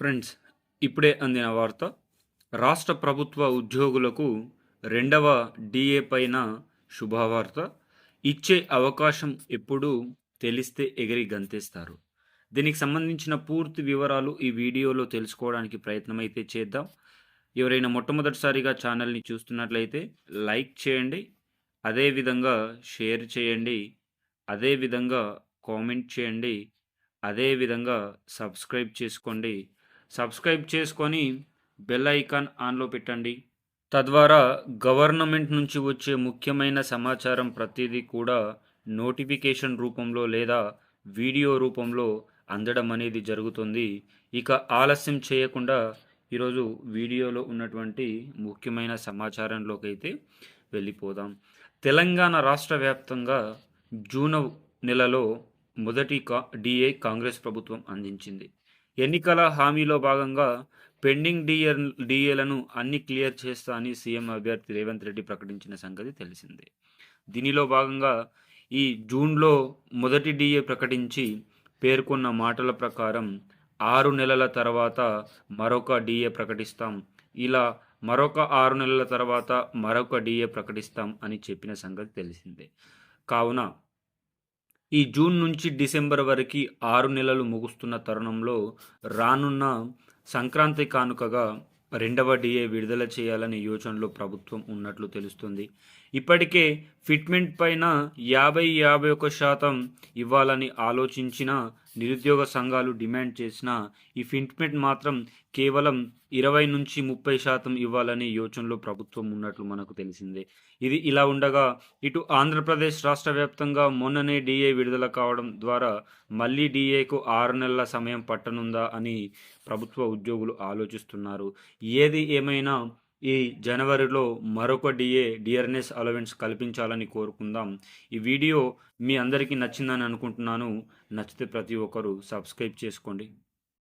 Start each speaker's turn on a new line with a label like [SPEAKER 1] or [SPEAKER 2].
[SPEAKER 1] Friends ఇప్పుడే అందిన వార్త. రాష్ట్ర ప్రభుత్వ ఉద్యోగులకు రెండవ డిఏ పైన శుభవార్త. ఇచ్చే అవకాశం ఎప్పుడు తెలిస్తే ఎగిరి గంతేస్తారు. దీనికి సంబంధించిన పూర్తి వివరాలు ఈ వీడియోలో తెలుసుకోవడానికి ప్రయత్నం అయితే చేద్దాం. ఎవరైనా మొట్టమొదటిసారిగా ఛానల్ని చూస్తున్నట్లయితే లైక్ చేయండి అదేవిధంగా షేర్ చేయండి అదేవిధంగా కామెంట్ చేయండి అదేవిధంగా సబ్స్క్రైబ్ చేసుకోండి. సబ్స్క్రైబ్ చేసుకొని బెల్ ఐకాన్ ఆన్లో పెట్టండి. తద్వారా గవర్నమెంట్ నుంచి వచ్చే ముఖ్యమైన సమాచారం ప్రతిదీ కూడా నోటిఫికేషన్ రూపంలో లేదా వీడియో రూపంలో అందడం అనేది జరుగుతుంది. ఇక ఆలస్యం చేయకుండా ఈరోజు వీడియోలో ఉన్నటువంటి ముఖ్యమైన సమాచారంలోకి అయితే వెళ్ళిపోదాం. తెలంగాణ రాష్ట్ర వ్యాప్తంగా జూన్ నెలలో మొదటి కా డిఏ కాంగ్రెస్ ప్రభుత్వం అందించింది. ఎన్నికల హామీలో భాగంగా పెండింగ్ డిఏ డిఏలను అన్ని క్లియర్ చేస్తా అని సీఎం అభ్యర్థి రేవంత్ రెడ్డి ప్రకటించిన సంగతి తెలిసిందే. దీనిలో భాగంగా ఈ జూన్లో మొదటి డిఏ ప్రకటించి పేర్కొన్న మాటల ప్రకారం ఆరు నెలల తర్వాత మరొక డిఏ ప్రకటిస్తాం. ఇలా మరొక ఆరు నెలల తర్వాత మరొక డిఏ ప్రకటిస్తాం అని చెప్పిన సంగతి తెలిసిందే. కావున ఈ జూన్ నుంచి డిసెంబర్ వరకు ఆరు నెలలు ముగుస్తున్న తరుణంలో రానున్న సంక్రాంతి కానుకగా రెండవ డిఏ విడుదల చేయాలనే యోచనలో ప్రభుత్వం ఉన్నట్లు తెలుస్తుంది. ఇప్పటికే ఫిట్మెంట్ పైన యాభై యాభై ఒక శాతం ఇవ్వాలని ఆలోచించిన నిరుద్యోగ సంఘాలు డిమాండ్ చేసిన ఈ ఫిట్మెంట్ మాత్రం కేవలం ఇరవై నుంచి ముప్పై శాతం ఇవ్వాలనే యోచనలో ప్రభుత్వం ఉన్నట్లు మనకు తెలిసిందే. ఇది ఇలా ఉండగా ఇటు ఆంధ్రప్రదేశ్ రాష్ట్ర వ్యాప్తంగా మొన్ననే డిఏ విడుదల కావడం ద్వారా మళ్ళీ డిఏకు ఆరు నెలల సమయం పట్టనుందా అని ప్రభుత్వ ఉద్యోగులు ఆలోచిస్తున్నారు. ఏది ఏమైనా ఈ జనవరిలో మరొక డిఏ డియర్నెస్ అలవెన్స్ కల్పించాలని కోరుకుందాం. ఈ వీడియో మీ అందరికీ నచ్చిందని అనుకుంటున్నాను. నచ్చితే ప్రతి ఒక్కరూ సబ్స్క్రైబ్ చేసుకోండి.